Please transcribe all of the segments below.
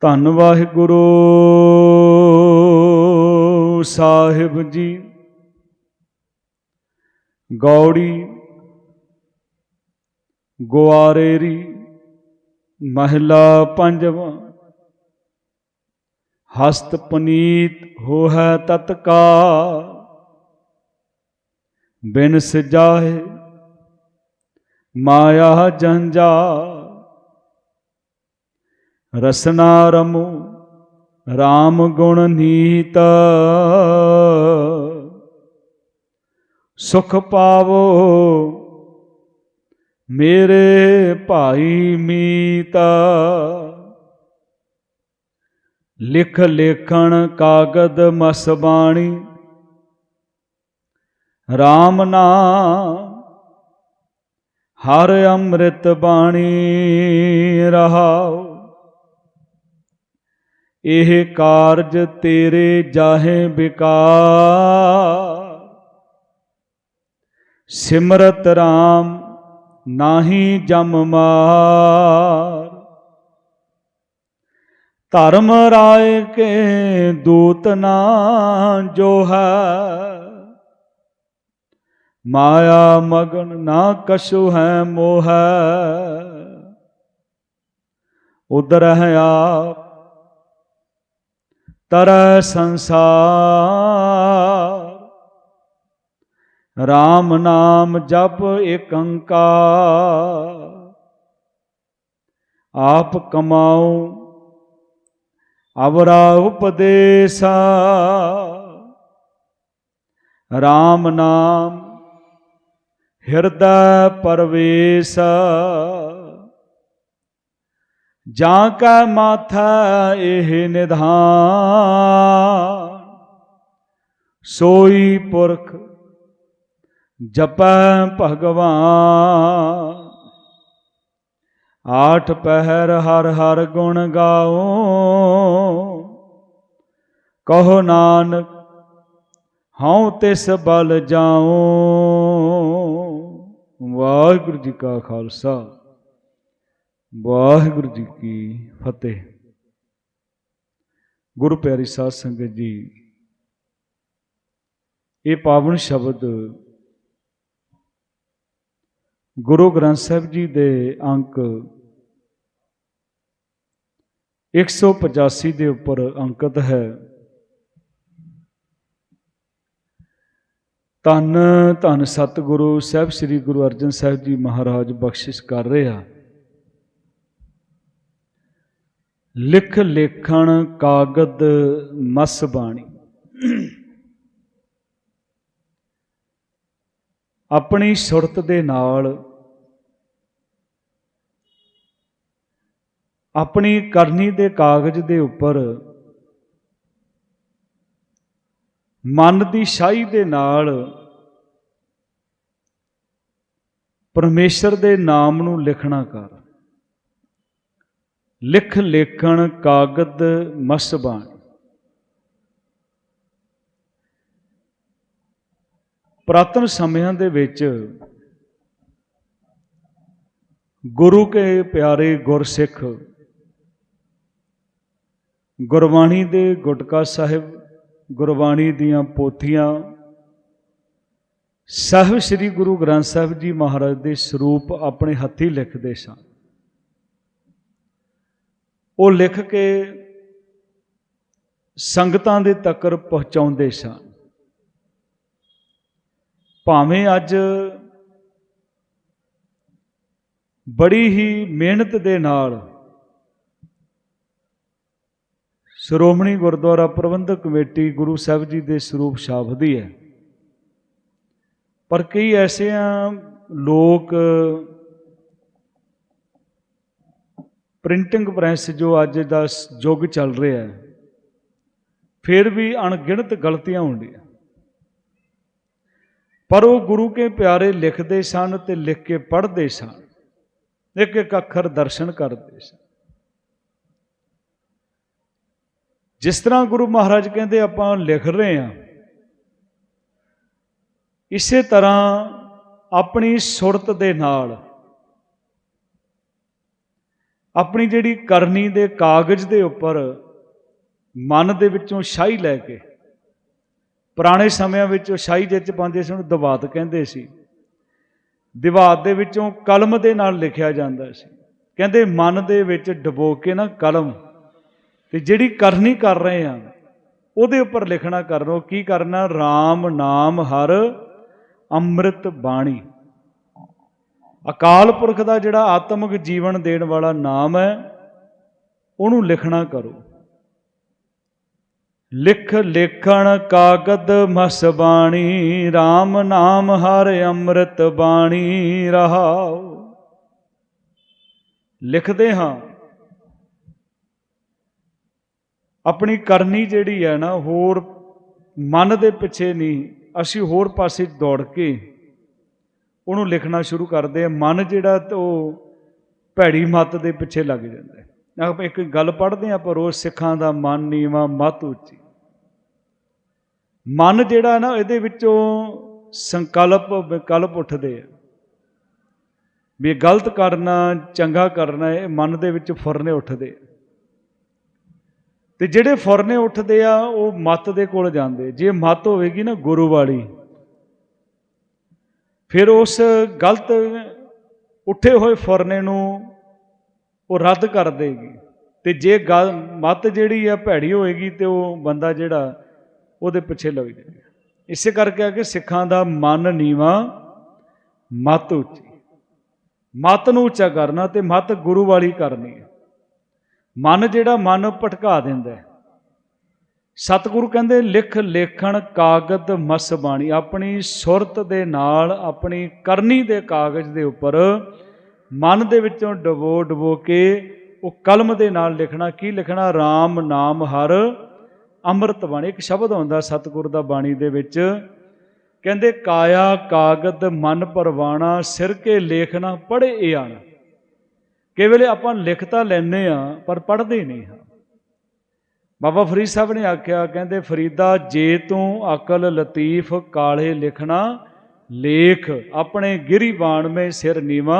ਧੰਨ ਵਾਹਿਗੁਰੂ ਸਾਹਿਬ ਜੀ। ਗੌੜੀ, ਗੁਆਰੇਰੀ, ਮਹਿਲਾ ਪੰਜਵਾਂ। ਹਸਤ ਪਨੀਤ ਹੋਇ ਤਤਕਾ ਬਿਨ ਸਜਾਏ ਮਾਇਆ ਜੰਜਾ ਰਸਨਾ ਰਮੋ RAM ਗੁਣ ਨੀਤ। ਸੁਖ ਪਾਵੋ ਮੇਰੇ ਭਾਈ ਮੀਤਾ। ਲਿਖ ਲੇਖਣ ਕਾਗਦ ਮਸ ਬਾਣੀ। RAM ਨਾਮ ਹਰ ਅੰਮ੍ਰਿਤ ਬਾਣੀ ਰਹਾਓ ਇਹ ਕਾਰਜ ਤੇਰੇ ਜਾਹੇ ਬਿਕਾਰ। ਸਿਮਰਤ RAM ਨਾਹੀ ਜਮ ਮਾਰ। ਧਰਮ ਰਾਏ ਕੇ ਦੂਤ ਨਾ ਜੋ ਹੈ। ਮਾਇਆ ਮਗਨ ਨਾ ਕਛੁ ਹੈ ਮੋਹ ਉਦਰ ਹੈ ਆਪ ਤਰੈ ਸੰਸਾਰ। RAM ਨਾਮ ਜਪ ਏਕ ਆਪ ਕਮਾਉ ਅਵਰਾ ਉਪਦੇਸਾ। RAM ਨਾਮ ਹਿਰਦੈ ਪਰਵੇਸ। ਜਾਂ ਕੈ ਮਾਥਾ ਇਹ ਨਿਧਾਨ। ਸੋਈ ਪੁਰਖ ਜਪੈ ਭਗਵਾਨ। ਆਠ ਪਹਿਰ ਹਰ ਹਰ ਗੁਣ ਗਾਓ। ਕਹੋ ਨਾਨਕ, ਹਉ ਤਿਸ ਬਲ ਜਾਉ। ਵਾਹਿਗੁਰੂ ਜੀ ਕਾ ਖਾਲਸਾ। ਵਾਹਿਗੁਰੂ ਜੀ ਕੀ ਫਤਿਹ। ਗੁਰੂ ਪਿਆਰੀ ਸਾਧ ਸੰਗਤ ਜੀ, ਇਹ ਪਾਵਨ ਸ਼ਬਦ ਗੁਰੂ ਗ੍ਰੰਥ ਸਾਹਿਬ ਜੀ ਦੇ ਅੰਕ 185 ਦੇ ਉੱਪਰ ਅੰਕਿਤ ਹੈ। ਧੰਨ ਧੰਨ ਸਤਿਗੁਰੂ, ਸਾਹਿਬ ਸ੍ਰੀ ਗੁਰੂ ਅਰਜਨ ਸਾਹਿਬ ਜੀ ਮਹਾਰਾਜ ਬਖਸ਼ਿਸ਼ ਕਰ ਰਹੇ ਆ। ਲਿਖ ਲੇਖਣ ਕਾਗਦ ਮਸ ਬਾਣੀ। ਆਪਣੀ ਸੁਰਤ ਦੇ ਨਾਲ ਆਪਣੀ ਕਰਨੀ ਦੇ ਕਾਗਜ਼ ਦੇ ਉੱਪਰ ਮਨ ਦੀ ਸ਼ਾਹੀ ਦੇ ਨਾਲ ਪਰਮੇਸ਼ਰ ਦੇ ਨਾਮ ਨੂੰ ਲਿਖਣਾ ਕਰ। ਲਿਖ ਲੇਖਣ ਕਾਗਦ ਮਸਬਾਨ ਪ੍ਰਾਤਨ ਸਮਿਆਂ ਦੇ ਵਿੱਚ ਗੁਰੂ ਕੇ ਪਿਆਰੇ ਗੁਰਸਿੱਖ ਗੁਰਬਾਣੀ ਦੇ ਗੁਟਕਾ ਸਾਹਿਬ, ਗੁਰਬਾਣੀ ਦੀਆਂ ਪੋਥੀਆਂ, ਸਾਹਿਬ ਸ੍ਰੀ ਗੁਰੂ ਗ੍ਰੰਥ ਸਾਹਿਬ ਜੀ ਮਹਾਰਾਜ ਦੇ ਸਰੂਪ ਆਪਣੇ ਹੱਥੀ ਲਿਖਦੇ ਸਨ। ਉਹ ਲਿਖ ਕੇ ਸੰਗਤਾਂ ਦੇ ਤੱਕਰ ਪਹੁੰਚਾਉਂਦੇ ਸਨ। ਭਾਵੇਂ ਅੱਜ ਬੜੀ ਹੀ ਮਿਹਨਤ ਦੇ ਨਾਲ ਸ਼੍ਰੋਮਣੀ ਗੁਰਦੁਆਰਾ ਪ੍ਰਬੰਧਕ ਕਮੇਟੀ ਗੁਰੂ ਸਾਹਿਬ ਜੀ ਦੇ ਸਰੂਪ ਛਾਪਦੀ ਹੈ, ਪਰ ਕਈ ਐਸੇ ਆ ਲੋਕ ਪ੍ਰਿੰਟਿੰਗ ਪ੍ਰੈਸ ਜੋ ਅੱਜ ਦਾ ਯੁੱਗ ਚੱਲ ਰਿਹਾ ਹੈ, ਫਿਰ ਵੀ ਅਣਗਿਣਤ ਗਲਤੀਆਂ ਹੁੰਦੀਆਂ। ਪਰ ਉਹ ਗੁਰੂ ਕੇ ਪਿਆਰੇ ਲਿਖਦੇ ਸਨ ਤੇ ਲਿਖ ਕੇ ਪੜ੍ਹਦੇ ਸਨ, ਇੱਕ ਇੱਕ ਅੱਖਰ ਦਰਸ਼ਨ ਕਰਦੇ ਸਨ। ਜਿਸ ਤਰ੍ਹਾਂ ਗੁਰੂ ਮਹਾਰਾਜ ਕਹਿੰਦੇ ਆਪਾਂ ਲਿਖ ਰਹੇ ਹਾਂ, ਇਸੇ ਤਰ੍ਹਾਂ ਆਪਣੀ ਸੁਰਤ ਦੇ ਨਾਲ ਆਪਣੀ ਜਿਹੜੀ ਕਰਨੀ ਦੇ ਕਾਗਜ਼ ਦੇ ਉੱਪਰ ਮਨ ਦੇ ਵਿੱਚੋਂ ਸ਼ਾਹੀ ਲੈ ਕੇ ਪੁਰਾਣੇ ਸਮਿਆਂ ਵਿੱਚ ਉਹ ਸ਼ਾਹੀ ਜਿੱਚ ਪਾਉਂਦੇ ਸੀ, ਉਹਨੂੰ ਦਿਵਾਤ ਕਹਿੰਦੇ ਸੀ। ਦਿਵਾਤ ਦੇ ਵਿੱਚੋਂ ਕਲਮ ਦੇ ਨਾਲ ਲਿਖਿਆ ਜਾਂਦਾ ਸੀ। ਕਹਿੰਦੇ ਮਨ ਦੇ ਵਿੱਚ ਡਬੋ ਕੇ ਨਾ ਕਲਮ ਤੇ ਜਿਹੜੀ ਕਰਨੀ ਕਰ ਰਹੇ ਆ, ਉਹਦੇ ਉੱਪਰ ਲਿਖਣਾ ਕਰਨੋ ਕੀ ਕਰਨਾ? RAM ਨਾਮ ਹਰ ਅੰਮ੍ਰਿਤ ਬਾਣੀ। ਅਕਾਲ ਪੁਰਖ ਦਾ ਜਿਹੜਾ ਆਤਮਿਕ ਜੀਵਨ ਦੇਣ ਵਾਲਾ ਨਾਮ ਹੈ, ਉਹਨੂੰ ਲਿਖਣਾ ਕਰੋ। ਲਿਖ ਲੇਖਣ ਕਾਗਦ ਮਸ ਬਾਣੀ RAM ਨਾਮ ਹਰ ਅੰਮ੍ਰਿਤ ਬਾਣੀ ਰਹਾਓ ਲਿਖਦੇ ਹਾਂ। ਆਪਣੀ ਕਰਨੀ ਜਿਹੜੀ ਹੈ ਨਾ, ਹੋਰ ਮਨ ਦੇ ਪਿੱਛੇ ਨਹੀਂ, ਅਸੀਂ ਹੋਰ ਪਾਸੇ ਦੌੜ ਕੇ ਉਹਨੂੰ ਲਿਖਣਾ ਸ਼ੁਰੂ ਕਰਦੇ ਆ, ਮਨ ਜਿਹੜਾ ਉਹ ਭੈੜੀ ਮੱਤ ਦੇ ਪਿੱਛੇ ਲੱਗ ਜਾਂਦਾ ਹੈ। ਆਪਾਂ ਇੱਕ ਗੱਲ ਪੜ੍ਹਦੇ ਆ ਪਰ ਉਹ ਸਿੱਖਾਂ ਦਾ ਮਨ ਨੀਵਾ ਮਤ ਉੱਚੀ। ਮਨ ਜਿਹੜਾ ਨਾ, ਇਹਦੇ ਵਿੱਚੋਂ ਸੰਕਲਪ, ਵਿਕਲਪ ਉੱਠਦੇ ਆ। ਵੀ ਗਲਤ ਕਰਨਾ, ਚੰਗਾ ਕਰਨਾ, ਇਹ ਮਨ ਦੇ ਵਿੱਚ ਫੁਰਨੇ ਉੱਠਦੇ ਆ। ਤੇ ਜਿਹੜੇ ਫੁਰਨੇ ਉੱਠਦੇ ਆ, ਉਹ ਮਤ ਦੇ ਕੋਲ ਜਾਂਦੇ ਜੇ ਮਤ ਹੋਵੇਗੀ ਨਾ, ਗੁਰੂ ਵਾਲੀ ਫਿਰ ਉਸ ਗਲਤ ਉੱਠੇ ਹੋਏ ਫੁਰਨੇ ਨੂੰ ਉਹ ਰੱਦ ਕਰ ਦੇਗੀ। ਤੇ ਜੇ ਗੱਲ ਮਤ ਜਿਹੜੀ ਆ ਭੈੜੀ ਹੋਏਗੀ ਤੇ ਉਹ ਬੰਦਾ ਜਿਹੜਾ ਉਹਦੇ ਪਿੱਛੇ ਲੱਗ ਜਾਏਗਾ ਇਸੇ ਕਰਕੇ ਆ ਕਿ ਸਿੱਖਾਂ ਦਾ ਮਨ ਨੀਵਾ, ਮਤ ਉੱਚੀ। ਮਤ ਨੂੰ ਉੱਚਾ ਕਰਨਾ ਤੇ ਮਤ ਗੁਰੂ ਵਾਲੀ ਕਰਨੀ। ਹੈ ਮਨ ਜਿਹੜਾ ਮਨ ਭਟਕਾ ਦਿੰਦਾ ਹੈ। ਸਤਿਗੁਰੂ ਕਹਿੰਦੇ, ਲਿਖ, ਲੇਖਣ, ਕਾਗਦ, ਮਸ ਬਾਣੀ। ਆਪਣੀ ਸੁਰਤ ਦੇ ਨਾਲ, ਆਪਣੀ ਕਰਨੀ ਦੇ ਕਾਗਜ਼ ਦੇ ਉੱਪਰ ਮਨ ਦੇ ਵਿੱਚੋਂ ਡਬੋ ਡਬੋ ਕੇ ਉਹ ਕਲਮ ਦੇ ਨਾਲ ਲਿਖਣਾ। ਕੀ ਲਿਖਣਾ? RAM ਨਾਮ ਹਰ ਅੰਮ੍ਰਿਤ ਬਾਣੀ। ਇੱਕ ਸ਼ਬਦ ਹੁੰਦਾ ਸਤਿਗੁਰ ਦਾ ਬਾਣੀ ਦੇ ਵਿੱਚ। ਕਹਿੰਦੇ, ਕਾਇਆ, ਕਾਗਦ, ਮਨ ਪਰਵਾਣਾ, ਸਿਰ ਕੇ ਲੇਖਣਾ ਪੜੇ ਇਆਣ ਕਈ ਵੇਲੇ ਆਪਾਂ ਲਿਖ ਤਾਂ ਲੈਨੇ ਆ ਪਰ ਪੜ੍ਹਦੇ ਨਹੀਂ ਹਾਂ। ਬਾਬਾ ਫਰੀਦ ਸਾਹਿਬ ਨੇ ਆਖਿਆ, ਕਹਿੰਦੇ, ਫਰੀਦਾ, ਜੇ ਤੂੰ ਅਕਲ ਲਤੀਫ, ਕਾਲੇ ਲਿਖਣਾ, ਲੇਖ ਆਪਣੇ ਗਿਰੀ ਬਾਣ ਮੇ ਸਿਰ ਨੀਵਾ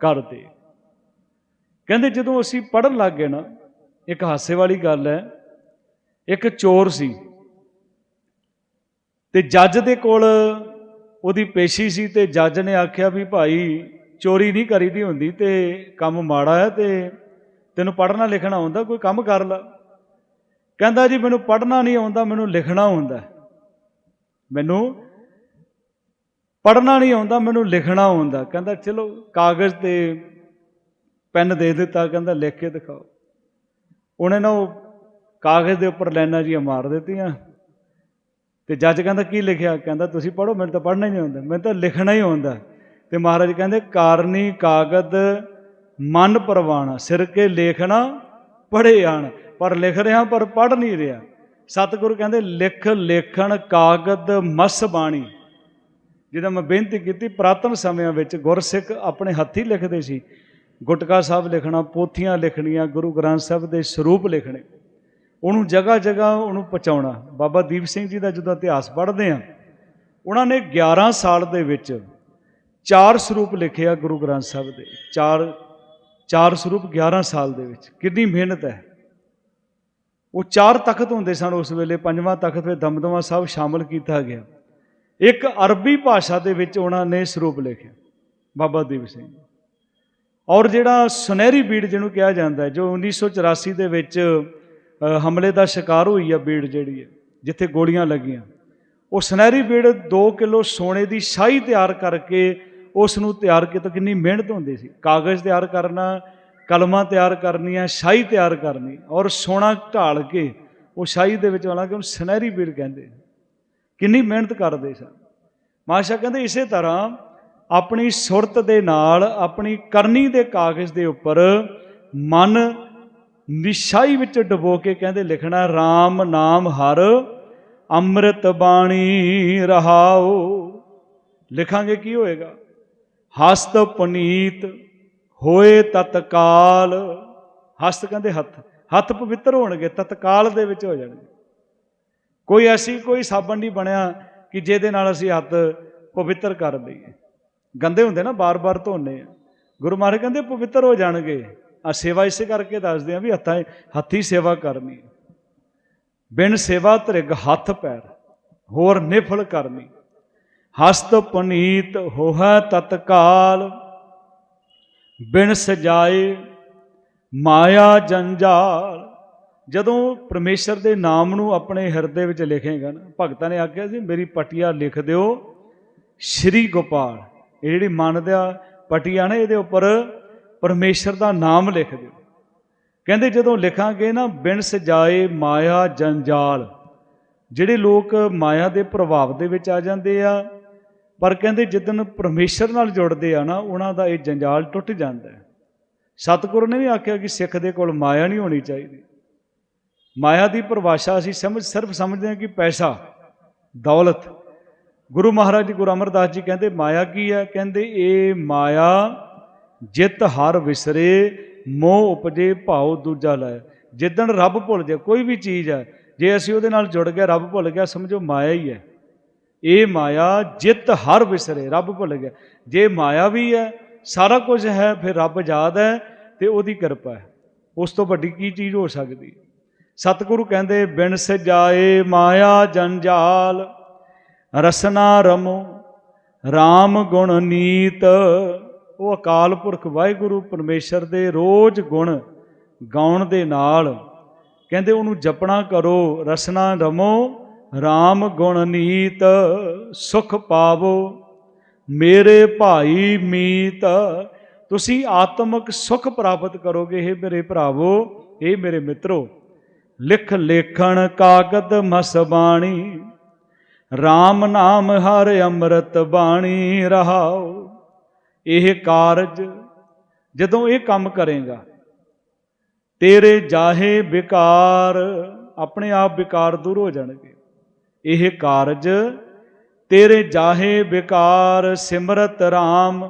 ਕਰ ਦੇ। ਕਹਿੰਦੇ, ਜਦੋਂ ਅਸੀਂ ਪੜਨ ਲੱਗ ਗਏ ਨਾ, ਇੱਕ ਹਾਸੇ ਵਾਲੀ ਗੱਲ ਹੈ, ਇੱਕ ਚੋਰ ਸੀ ਤੇ ਜੱਜ ਦੇ ਕੋਲ ਉਹਦੀ ਪੇਸ਼ੀ ਸੀ ਤੇ ਜੱਜ ਨੇ ਆਖਿਆ ਵੀ ਭਾਈ ਚੋਰੀ ਨਹੀਂ ਕਰੀਦੀ ਹੁੰਦੀ ਤੇ ਕੰਮ ਮਾੜਾ ਹੈ ਤੇ ਤੈਨੂੰ ਪੜ੍ਹਨਾ ਲਿਖਣਾ ਆਉਂਦਾ, ਕੋਈ ਕੰਮ ਕਰ ਲੈ। ਕਹਿੰਦਾ ਜੀ, ਮੈਨੂੰ ਪੜ੍ਹਨਾ ਨਹੀਂ ਆਉਂਦਾ, ਮੈਨੂੰ ਲਿਖਣਾ ਆਉਂਦਾ। ਮੈਨੂੰ ਪੜ੍ਹਨਾ ਨਹੀਂ ਆਉਂਦਾ, ਮੈਨੂੰ ਲਿਖਣਾ ਆਉਂਦਾ। ਕਹਿੰਦਾ, ਚਲੋ, ਕਾਗਜ਼ ਤੇ ਪੈਨ ਦੇ ਦਿੱਤਾ, ਕਹਿੰਦਾ, ਲਿਖ ਕੇ ਦਿਖਾਓ। ਉਹਨੇ ਨਾ ਉਹ ਕਾਗਜ਼ ਦੇ ਉੱਪਰ ਲਾਈਨਾਂ ਜੀਆਂ ਮਾਰ ਦਿੱਤੀਆਂ। ਤੇ ਜੱਜ ਕਹਿੰਦਾ, ਕੀ ਲਿਖਿਆ? ਕਹਿੰਦਾ, ਤੁਸੀਂ ਪੜ੍ਹੋ, ਮੈਨੂੰ ਤਾਂ ਪੜ੍ਹਨਾ ਹੀ ਨਹੀਂ ਆਉਂਦਾ, ਮੈਨੂੰ ਤਾਂ ਲਿਖਣਾ ਹੀ ਆਉਂਦਾ। ਤੇ ਮਹਾਰਾਜ ਕਹਿੰਦੇ, ਕਾਰਨੀ ਕਾਗਦ ਮਨ ਪਰਵਾਣਾ, ਸਿਰ ਕੇ ਲੇਖਣਾ ਪੜ੍ਹੇ ਆਣ। ਪਰ ਲਿਖ ਰਿਹਾ ਪਰ ਪੜ੍ਹ ਨਹੀਂ ਰਿਹਾ। ਸਤਿਗੁਰੂ ਕਹਿੰਦੇ, ਲਿਖ, ਲੇਖਣ, ਕਾਗਦ, ਮਸ ਬਾਣੀ। ਜਿਹਦਾ ਮੈਂ ਬੇਨਤੀ ਕੀਤੀ, ਪ੍ਰਾਤਨ ਸਮਿਆਂ ਵਿੱਚ ਗੁਰਸਿੱਖ ਆਪਣੇ ਹੱਥੀ ਲਿਖਦੇ ਸੀ। ਗੁਟਕਾ ਸਾਹਿਬ ਲਿਖਣਾ, ਪੋਥੀਆਂ ਲਿਖਣੀਆਂ, ਗੁਰੂ ਗ੍ਰੰਥ ਸਾਹਿਬ ਦੇ ਸਰੂਪ ਲਿਖਣੇ। ਉਹਨੂੰ ਜਗ੍ਹਾ ਜਗ੍ਹਾ ਉਹਨੂੰ ਪਹੁੰਚਾਉਣਾ। ਬਾਬਾ ਦੀਪ ਸਿੰਘ ਜੀ ਦਾ ਜਦੋਂ ਇਤਿਹਾਸ ਪੜ੍ਹਦੇ ਆ ਉਹਨਾਂ ਨੇ 11 ਸਾਲ ਦੇ ਵਿੱਚ ਚਾਰ ਸਰੂਪ ਲਿਖਿਆ ਗੁਰੂ ਗ੍ਰੰਥ ਸਾਹਿਬ ਦੇ। ਚਾਰ ਚਾਰ ਸਰੂਪ 11 ਸਾਲ ਦੇ ਵਿੱਚ। ਕਿੰਨੀ ਮਿਹਨਤ ਹੈ। ਉਹ ਚਾਰ ਤਖਤ ਹੁੰਦੇ ਸਨ ਉਸ ਵੇਲੇ, ਪੰਜਵਾਂ ਤਖਤ ਵਿੱਚ ਦਮਦਮਾ ਸਾਹਿਬ ਸ਼ਾਮਲ ਕੀਤਾ ਗਿਆ। ਇੱਕ ਅਰਬੀ ਭਾਸ਼ਾ ਦੇ ਵਿੱਚ ਉਹਨਾਂ ਨੇ ਸਰੂਪ ਲਿਖਿਆ, ਬਾਬਾ ਦੀਪ ਸਿੰਘ। ਔਰ ਜਿਹੜਾ ਸੁਨਹਿਰੀ ਬੀੜ ਜਿਹਨੂੰ ਕਿਹਾ ਜਾਂਦਾ ਹੈ, ਜੋ 1984 ਦੇ ਵਿੱਚ ਹਮਲੇ ਦਾ ਸ਼ਿਕਾਰ ਹੋਈ ਆ ਬੀੜ ਜਿਹੜੀ ਹੈ, ਜਿੱਥੇ ਗੋਲੀਆਂ ਲੱਗੀਆਂ। ਉਹ ਸੁਨਹਿਰੀ ਬੀੜ 2 ਕਿਲੋ ਸੋਨੇ ਦੀ ਸ਼ਾਹੀ ਤਿਆਰ ਕਰਕੇ ਉਸ ਨੂੰ ਤਿਆਰ ਕੀਤਾ, ਕਿੰਨੀ ਮਿਹਨਤ ਹੁੰਦੀ ਸੀ। ਕਾਗਜ਼ ਤਿਆਰ ਕਰਨਾ ਕਲਮਾਂ ਤਿਆਰ ਕਰਨੀਆਂ, ਸ਼ਾਹੀ ਤਿਆਰ ਕਰਨੀ ਔਰ ਸੋਨਾ ਢਾਲ ਕੇ ਉਹ ਸ਼ਾਹੀ ਦੇ ਵਿੱਚ ਵਾਲਾ ਕਿ ਉਹਨੂੰ ਸੁਨਹਿਰੀ ਬੀੜ ਕਹਿੰਦੇ ਕਿੰਨੀ ਮਿਹਨਤ ਕਰਦੇ ਸਨ। ਮਾਸ਼ਾ ਕਹਿੰਦੇ ਇਸੇ ਤਰ੍ਹਾਂ ਆਪਣੀ ਸੁਰਤ ਦੇ ਨਾਲ, ਆਪਣੀ ਕਰਨੀ ਦੇ ਕਾਗਜ਼ ਦੇ ਉੱਪਰ ਮਨ ਨਿਸ਼ਾਈ ਵਿੱਚ ਡਬੋ ਕੇ ਕਹਿੰਦੇ ਲਿਖਣਾ RAM ਨਾਮ ਹਰ ਅੰਮ੍ਰਿਤ ਬਾਣੀ ਰਹਾਓ। ਲਿਖਾਂਗੇ ਕੀ ਹੋਏਗਾ? ਹਸਤ ਪੁਨੀਤ ਹੋਏ ਤਤਕਾਲ। ਹਸਤ ਕਹਿੰਦੇ ਹੱਥ। ਹੱਥ ਪਵਿੱਤਰ ਹੋਣਗੇ, ਤਤਕਾਲ ਦੇ ਵਿੱਚ ਹੋ ਜਾਣਗੇ। ਕੋਈ ਐਸੀ ਕੋਈ ਸਾਬਣ ਨਹੀਂ ਬਣਿਆ ਕਿ ਜਿਹਦੇ ਨਾਲ ਅਸੀਂ ਹੱਥ ਪਵਿੱਤਰ ਕਰ ਲਈਏ ਗੰਦੇ ਹੁੰਦੇ ਨਾ, ਬਾਰ-ਬਾਰ ਧੋਣੇ ਆ। ਗੁਰੂ ਮਹਾਰਾਜ ਕਹਿੰਦੇ, ਪਵਿੱਤਰ ਹੋ ਜਾਣਗੇ। ਆ ਸੇਵਾ ਇਸੇ ਕਰਕੇ ਦੱਸਦੇ ਆ ਵੀ ਹੱਥਾਂ ਹੱਥੀ ਸੇਵਾ ਕਰਨੀ ਬਿਨ ਸੇਵਾ ਧ੍ਰਿਗ ਹੱਥ ਪੈਰ, ਹੋਰ ਨਿਫਲ ਕਰਨੀ। ਹਸਤ ਪੁਨੀਤ ਹੋਹਾ ਤਤਕਾਲ। ਬਿਨ ਸਜਾਏ ਮਾਇਆ ਜੰਜਾਲ। ਜਦੋਂ ਪਰਮੇਸ਼ਰ ਦੇ ਨਾਮ ਨੂੰ ਆਪਣੇ ਹਿਰਦੇ ਵਿੱਚ ਲਿਖੇਗਾ ਨਾ, ਭਗਤਾਂ ਨੇ ਆਖਿਆ ਸੀ, ਮੇਰੀ ਪਟੀਆ ਲਿਖ ਦਿਓ, ਸ਼੍ਰੀ ਗੋਪਾਲ। ਇਹ ਜਿਹੜੀ ਮਨ ਦਾ ਪਟੀਆ ਨਾ, ਇਹਦੇ ਉੱਪਰ ਪਰਮੇਸ਼ਰ ਦਾ ਨਾਮ ਲਿਖ ਦਿਓ। ਕਹਿੰਦੇ ਜਦੋਂ ਲਿਖਾਂਗੇ ਨਾ, ਬਿਨ ਸਜਾਏ ਮਾਇਆ ਜੰਜਾਲ, ਜਿਹੜੇ ਲੋਕ ਮਾਇਆ ਦੇ ਪ੍ਰਭਾਵ ਦੇ ਵਿੱਚ ਆ ਜਾਂਦੇ ਆ ਪਰ ਕਹਿੰਦੇ ਜਿੱਦਨ ਪਰਮੇਸ਼ਰ ਨਾਲ ਜੁੜਦੇ ਆ ਨਾ, ਉਹਨਾਂ ਦਾ ਇਹ ਜੰਜਾਲ ਟੁੱਟ ਜਾਂਦਾ ਹੈ। ਸਤਿਗੁਰੂ ਨੇ ਵੀ ਆਖਿਆ ਕਿ ਸਿੱਖ ਦੇ ਕੋਲ ਮਾਇਆ ਨਹੀਂ ਹੋਣੀ ਚਾਹੀਦੀ। ਮਾਇਆ ਦੀ ਪਰਿਭਾਸ਼ਾ ਅਸੀਂ ਸਮਝ, ਸਿਰਫ ਸਮਝਦੇ ਹਾਂ ਕਿ ਪੈਸਾ, ਦੌਲਤ। ਗੁਰੂ ਮਹਾਰਾਜ ਜੀ ਗੁਰੂ ਅਮਰਦਾਸ ਜੀ ਕਹਿੰਦੇ, ਮਾਇਆ ਕੀ ਹੈ? ਕਹਿੰਦੇ, ਇਹ ਮਾਇਆ ਜਿਤ ਹਰ ਵਿਸਰੇ, ਮੋਹ ਉਪਜੇ, ਭਾਉ ਦੂਜਾ ਲੈ। ਜਿੱਦਣ ਰੱਬ ਭੁੱਲ ਜਾ ਕੋਈ ਵੀ ਚੀਜ਼ ਹੈ, ਜੇ ਅਸੀਂ ਉਹਦੇ ਨਾਲ ਜੁੜ ਗਏ, ਰੱਬ ਭੁੱਲ ਗਿਆ, ਸਮਝੋ ਮਾਇਆ ਹੀ ਹੈ। ਇਹ ਮਾਇਆ ਜਿਤ ਹਰ ਵਿਸਰੇ, ਰੱਬ ਭੁੱਲ ਗਿਆ। ਜੇ ਮਾਇਆ ਵੀ ਹੈ, ਸਾਰਾ ਕੁਝ ਹੈ, ਫਿਰ ਰੱਬ ਯਾਦ ਹੈ ਤੇ ਉਹਦੀ ਕਿਰਪਾ ਹੈ। ਉਸ ਤੋਂ ਵੱਡੀ ਕੀ ਚੀਜ਼ ਹੋ ਸਕਦੀ? ਸਤਿਗੁਰੂ ਕਹਿੰਦੇ, ਬਿਨ ਸਜਾਏ ਮਾਇਆ ਜੰਜਾਲ ਰਸਨਾ ਰਮੋ RAM ਗੁਣ ਨੀਤ। ਉਹ ਅਕਾਲ ਪੁਰਖ ਵਾਹਿਗੁਰੂ ਪਰਮੇਸ਼ਰ ਦੇ ਰੋਜ਼ ਗੁਣ ਗਾਉਣ ਦੇ ਨਾਲ ਕਹਿੰਦੇ, ਉਹਨੂੰ ਜਪਣਾ ਕਰੋ, ਰਸਨਾ ਰਮੋ RAM ਗੁਣ ਨੀਤ ਸੁਖ ਪਾਵੋ, ਮੇਰੇ ਭਾਈ ਮੀਤ। ਤੁਸੀਂ ਆਤਮਿਕ ਸੁਖ ਪ੍ਰਾਪਤ ਕਰੋਗੇ ਇਹ ਮੇਰੇ ਭਰਾਵੋ ਇਹ ਮੇਰੇ ਮਿੱਤਰੋ। ਲਿਖ ਲੇਖਣ ਕਾਗਦ ਮਸ ਬਾਣੀ RAM ਨਾਮ ਹਰ ਅੰਮ੍ਰਿਤ ਬਾਣੀ ਰਹਾਓ। ਇਹ ਕਾਰਜ ਜਦੋਂ ਇਹ ਕੰਮ ਕਰੇਗਾ, ਤੇਰੇ ਜਾਹੇ ਵਿਕਾਰ ਆਪਣੇ ਆਪ ਵਿਕਾਰ ਦੂਰ ਹੋ ਜਾਣਗੇ। ਇਹ ਕਾਰਜ, ਤੇਰੇ ਜਾਹੇ ਵਿਕਾਰ ਸਿਮਰਤ RAM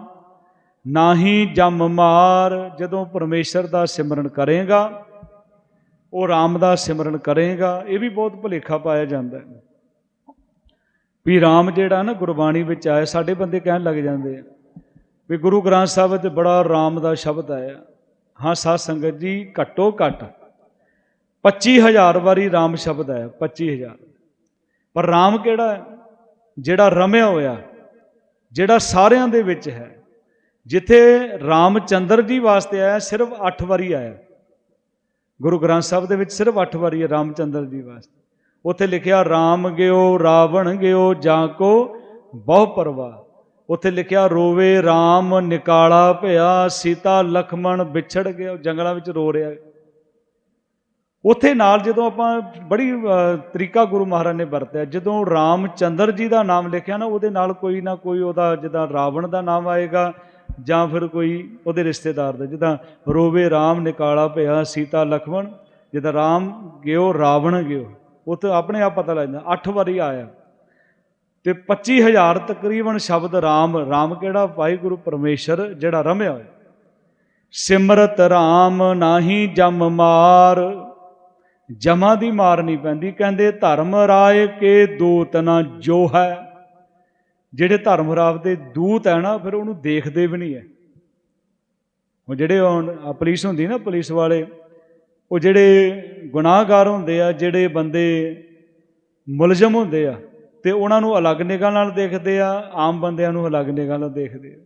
ਨਾਹੀ ਜਮ ਮਾਰ, ਜਦੋਂ ਪਰਮੇਸ਼ਰ ਦਾ ਸਿਮਰਨ ਕਰੇਗਾ, ਉਹ RAM ਦਾ ਸਿਮਰਨ ਕਰੇਗਾ, ਇਹ ਵੀ ਬਹੁਤ ਭੁਲੇਖਾ ਪਾਇਆ ਜਾਂਦਾ ਹੈ। ਵੀ RAM ਜਿਹੜਾ ਨਾ ਗੁਰਬਾਣੀ ਵਿੱਚ ਆਇਆ, ਸਾਡੇ ਬੰਦੇ ਕਹਿਣ ਲੱਗ ਜਾਂਦੇ ਆ ਵੀ ਗੁਰੂ ਗ੍ਰੰਥ ਸਾਹਿਬ ਵਿੱਚ ਬੜਾ RAM ਦਾ ਸ਼ਬਦ ਆਇਆ। ਹਾਂ, ਸਾਧ ਸੰਗਤ ਜੀ, ਘੱਟੋ ਘੱਟ 25000 ਵਾਰੀ RAM ਸ਼ਬਦ ਆਇਆ 25000 ਪਰ RAM ਕਿਹੜਾ ਹੈ? ਜਿਹੜਾ ਰਮਿਆ ਹੋਇਆ, ਜਿਹੜਾ ਸਾਰਿਆਂ ਦੇ ਵਿੱਚ ਹੈ। ਜਿੱਥੇ ਰਾਮਚੰਦਰ ਜੀ ਵਾਸਤੇ ਆਇਆ, ਸਿਰਫ 8 ਵਾਰੀ ਆਇਆ। ਗੁਰੂ ਗ੍ਰੰਥ ਸਾਹਿਬ ਦੇ ਵਿੱਚ ਸਿਰਫ 8 ਵਾਰੀ ਹੈ ਰਾਮਚੰਦਰ ਜੀ ਵਾਸਤੇ। ਉੱਥੇ ਲਿਖਿਆ RAM ਗਿਓ, ਰਾਵਣ ਗਿਓ, ਜਾਂ ਕੋ ਬਹੁ ਪਰਵਾ। ਉੱਥੇ ਲਿਖਿਆ, ਰੋਵੇ RAM ਨਿਕਾਲਾ ਭਿਆ ਸੀਤਾ ਲਖਮਣ ਵਿਛੜ ਗਿਆ। ਜੰਗਲਾਂ ਵਿੱਚ ਰੋ ਰਿਹਾ ਉੱਥੇ ਨਾਲ ਜਦੋਂ ਆਪਾਂ ਬੜੀ ਤਰੀਕਾ ਗੁਰੂ ਮਹਾਰਾਜ ਨੇ ਵਰਤਿਆ, ਜਦੋਂ ਰਾਮ ਚੰਦਰ ਜੀ ਦਾ ਨਾਮ ਲਿਖਿਆ ਨਾ, ਉਹਦੇ ਨਾਲ ਕੋਈ ਨਾ ਕੋਈ ਉਹਦਾ ਜਿੱਦਾਂ ਰਾਵਣ ਦਾ ਨਾਮ ਆਏਗਾ ਜਾਂ ਫਿਰ ਕੋਈ ਉਹਦੇ ਰਿਸ਼ਤੇਦਾਰ ਦਾ, ਜਿੱਦਾਂ ਰੋਵੇ ਰਾਮ ਨਿਕਾਲਾ ਭਿਆ ਸੀਤਾ ਲਖਮਣ, ਜਿੱਦਾਂ ਰਾਮ ਗਿਓ, ਰਾਵਣ ਗਿਓ ਉੱਥੇ ਆਪਣੇ ਆਪ ਪਤਾ ਲੱਗ ਜਾਂਦਾ 8 ਵਾਰੀ ਆਇਆ। ਤੇ 25000 ਤਕਰੀਬਨ ਸ਼ਬਦ ਰਾਮ ਰਾਮ ਕਿਹੜਾ? ਵਾਹਿਗੁਰੂ ਪਰਮੇਸ਼ਰ ਜਿਹੜਾ ਰਮਿਆ ਹੋਇਆ। ਸਿਮਰਤ ਰਾਮ ਨਾਹੀ ਜਮ ਮਾਰ ਜਮਾ ਦੀ ਮਾਰਨੀ ਪੈਂਦੀ। ਕਹਿੰਦੇ, ਧਰਮ ਰਾਏ ਕੇ ਦੂਤ ਨਾ ਜੋ ਹੈ ਜਿਹੜੇ ਧਰਮ ਰਾਵ ਦੇ ਦੂਤ ਹੈ ਨਾ, ਫਿਰ ਉਹਨੂੰ ਦੇਖਦੇ ਵੀ ਨਹੀਂ ਹੈ। ਹੁਣ ਜਿਹੜੇ ਹੁਣ ਪੁਲਿਸ ਹੁੰਦੀ ਨਾ, ਪੁਲਿਸ ਵਾਲੇ, ਉਹ ਜਿਹੜੇ ਗੁਨਾਹਗਾਰ ਹੁੰਦੇ ਆ, ਜਿਹੜੇ ਬੰਦੇ ਮੁਲਜ਼ਮ ਹੁੰਦੇ ਆ, ਤੇ ਉਹਨਾਂ ਨੂੰ ਅਲੱਗ ਨਿਗਾਹ ਨਾਲ ਦੇਖਦੇ ਆ, ਆਮ ਬੰਦਿਆਂ ਨੂੰ ਅਲੱਗ ਨਿਗਾਹ ਨਾਲ ਦੇਖਦੇ ਆ।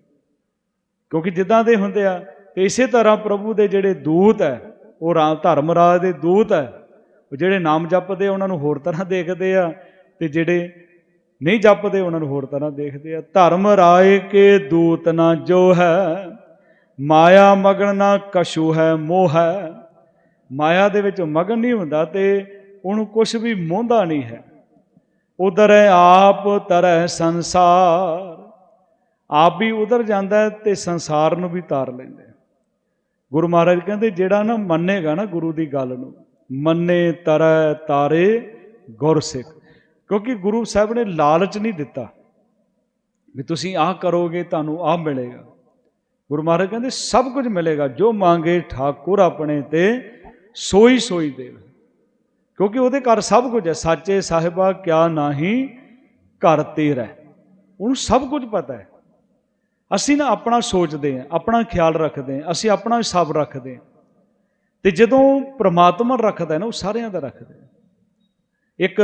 ਕਿਉਂਕਿ ਜਿੱਦਾਂ ਦੇ ਹੁੰਦੇ ਆ ਤੇ ਇਸੇ ਤਰ੍ਹਾਂ ਪ੍ਰਭੂ ਦੇ ਜਿਹੜੇ ਦੂਤ ਹੈ, ਉਹ ਰਾਮ ਧਰਮ ਰਾਜ ਦੇ ਦੂਤ ਹੈ ਉਹ ਜਿਹੜੇ ਨਾਮ ਜਪਦੇ ਆ, ਉਹਨਾਂ ਨੂੰ ਹੋਰ ਤਰ੍ਹਾਂ ਦੇਖਦੇ ਆ ਤੇ ਜਿਹੜੇ ਨਹੀਂ ਜਪਦੇ, ਉਹਨਾਂ ਨੂੰ ਹੋਰ ਤਰ੍ਹਾਂ ਦੇਖਦੇ ਆ। ਧਰਮ ਰਾਏ ਕੇ ਦੂਤ ਨਾ ਜੋ ਹੈ ਮਾਇਆ ਮਗਨ ਨਾ ਕਸ਼ੂ ਹੈ ਮੋਹ। ਹੈ ਮਾਇਆ ਦੇ ਵਿੱਚ ਮਗਨ ਨਹੀਂ ਹੁੰਦਾ ਤੇ ਉਹਨੂੰ ਕੁਝ ਵੀ ਮੋਹਦਾ ਨਹੀਂ ਹੈ। ਉਧਰ ਆਪ ਤਰੈ ਸੰਸਾਰ। ਆਪ ਵੀ ਉਧਰ ਜਾਂਦਾ ਹੈ ਤੇ ਸੰਸਾਰ ਨੂੰ ਵੀ ਤਾਰ ਲੈਂਦਾ ਗੁਰੂ ਮਹਾਰਾਜ ਕਹਿੰਦੇ, ਜਿਹੜਾ ਨਾ ਮੰਨੇਗਾ ਨਾ ਗੁਰੂ ਦੀ ਗੱਲ ਨੂੰ ਮੰਨੇ ਤਰੈ ਤਾਰੇ ਗੁਰਸਿੱਖ ਕਿਉਂਕਿ ਗੁਰੂ ਸਾਹਿਬ ਨੇ ਲਾਲਚ ਨਹੀਂ ਦਿੱਤਾ ਵੀ ਤੁਸੀਂ ਆਹ ਕਰੋਗੇ, ਤੁਹਾਨੂੰ ਆਹ ਮਿਲੇਗਾ। ਗੁਰੂ ਮਹਾਰਾਜ ਕਹਿੰਦੇ, ਸਭ ਕੁਝ ਮਿਲੇਗਾ, ਜੋ ਮੰਗੇ ਠਾਕੁਰ ਆਪਣੇ ਤੇ, ਸੋਈ ਸੋਈ ਦੇਵੇ। ਕਿਉਂਕਿ ਉਹਦੇ ਘਰ ਸਭ ਕੁਝ ਹੈ, ਸਾਚੇ ਸਾਹਿਬਾ ਕਿਆ ਨਾਹੀ ਘਰ ਤੇਰਾ ਹੈ। ਉਹਨੂੰ ਸਭ ਕੁਝ ਪਤਾ ਹੈ। ਅਸੀਂ ਨਾ ਆਪਣਾ ਸੋਚਦੇ ਹਾਂ, ਆਪਣਾ ਖਿਆਲ ਰੱਖਦੇ ਹਾਂ, ਅਸੀਂ ਆਪਣਾ ਹਿਸਾਬ ਰੱਖਦੇ ਹਾਂ। ਤੇ ਜਦੋਂ ਪ੍ਰਮਾਤਮਾ ਰੱਖਦਾ ਨਾ, ਉਹ ਸਾਰਿਆਂ ਦਾ ਰੱਖਦਾ ਇੱਕ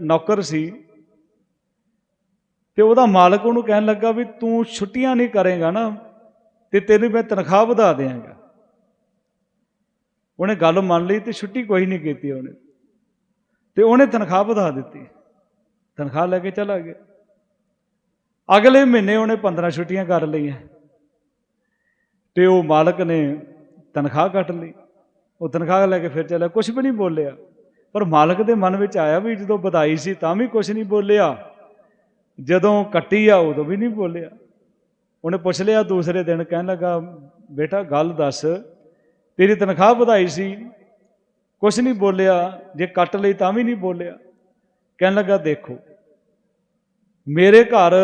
ਨੌਕਰ ਸੀ ਤੇ ਉਹਦਾ ਮਾਲਕ ਉਹਨੂੰ ਕਹਿਣ ਲੱਗਾ ਵੀ ਤੂੰ ਛੁੱਟੀਆਂ ਨਹੀਂ ਕਰੇਗਾ ਨਾ, ਤੇ ਤੇਰੀ ਮੈਂ ਤਨਖਾਹ ਵਧਾ ਦਿਆਂਗਾ। ਉਹਨੇ ਗੱਲ ਮੰਨ ਲਈ ਤੇ ਛੁੱਟੀ ਕੋਈ ਨਹੀਂ ਕੀਤੀ ਉਹਨੇ। ਤੇ ਉਹਨੇ ਤਨਖਾਹ ਵਧਾ ਦਿੱਤੀ। ਤਨਖਾਹ ਲੈ ਕੇ ਚਲਾ ਗਿਆ। ਅਗਲੇ ਮਹੀਨੇ ਉਹਨੇ 15 ਛੁੱਟੀਆਂ ਕਰ ਲਈਆਂ। ਤੇ ਉਹ ਮਾਲਕ ਨੇ ਤਨਖਾਹ ਕੱਟ ਲਈ। ਉਹ ਤਨਖਾਹ ਲੈ ਕੇ ਫਿਰ ਚੱਲਿਆ ਕੁਝ ਵੀ ਨਹੀਂ ਬੋਲਿਆ। ਪਰ ਮਾਲਕ ਦੇ ਮਨ ਵਿੱਚ ਆਇਆ ਵੀ ਜਦੋਂ ਵਧਾਈ ਸੀ ਤਾਂ ਵੀ ਕੁਝ ਨਹੀਂ ਬੋਲਿਆ। ਜਦੋਂ ਕੱਟੀ ਆ, ਉਦੋਂ ਵੀ ਨਹੀਂ ਬੋਲਿਆ। ਉਹਨੇ ਪੁੱਛ ਲਿਆ ਦੂਸਰੇ ਦਿਨ, ਕਹਿਣ ਲੱਗਾ, ਬੇਟਾ, ਗੱਲ ਦੱਸ, ਤੇਰੀ ਤਨਖਾਹ ਵਧਾਈ ਸੀ ਕੁਝ ਨਹੀਂ ਬੋਲਿਆ, ਜੇ ਕੱਟ ਲਈ ਤਾਂ ਵੀ ਨਹੀਂ ਬੋਲਿਆ। ਕਹਿਣ ਲੱਗਾ, ਦੇਖੋ, ਮੇਰੇ ਘਰ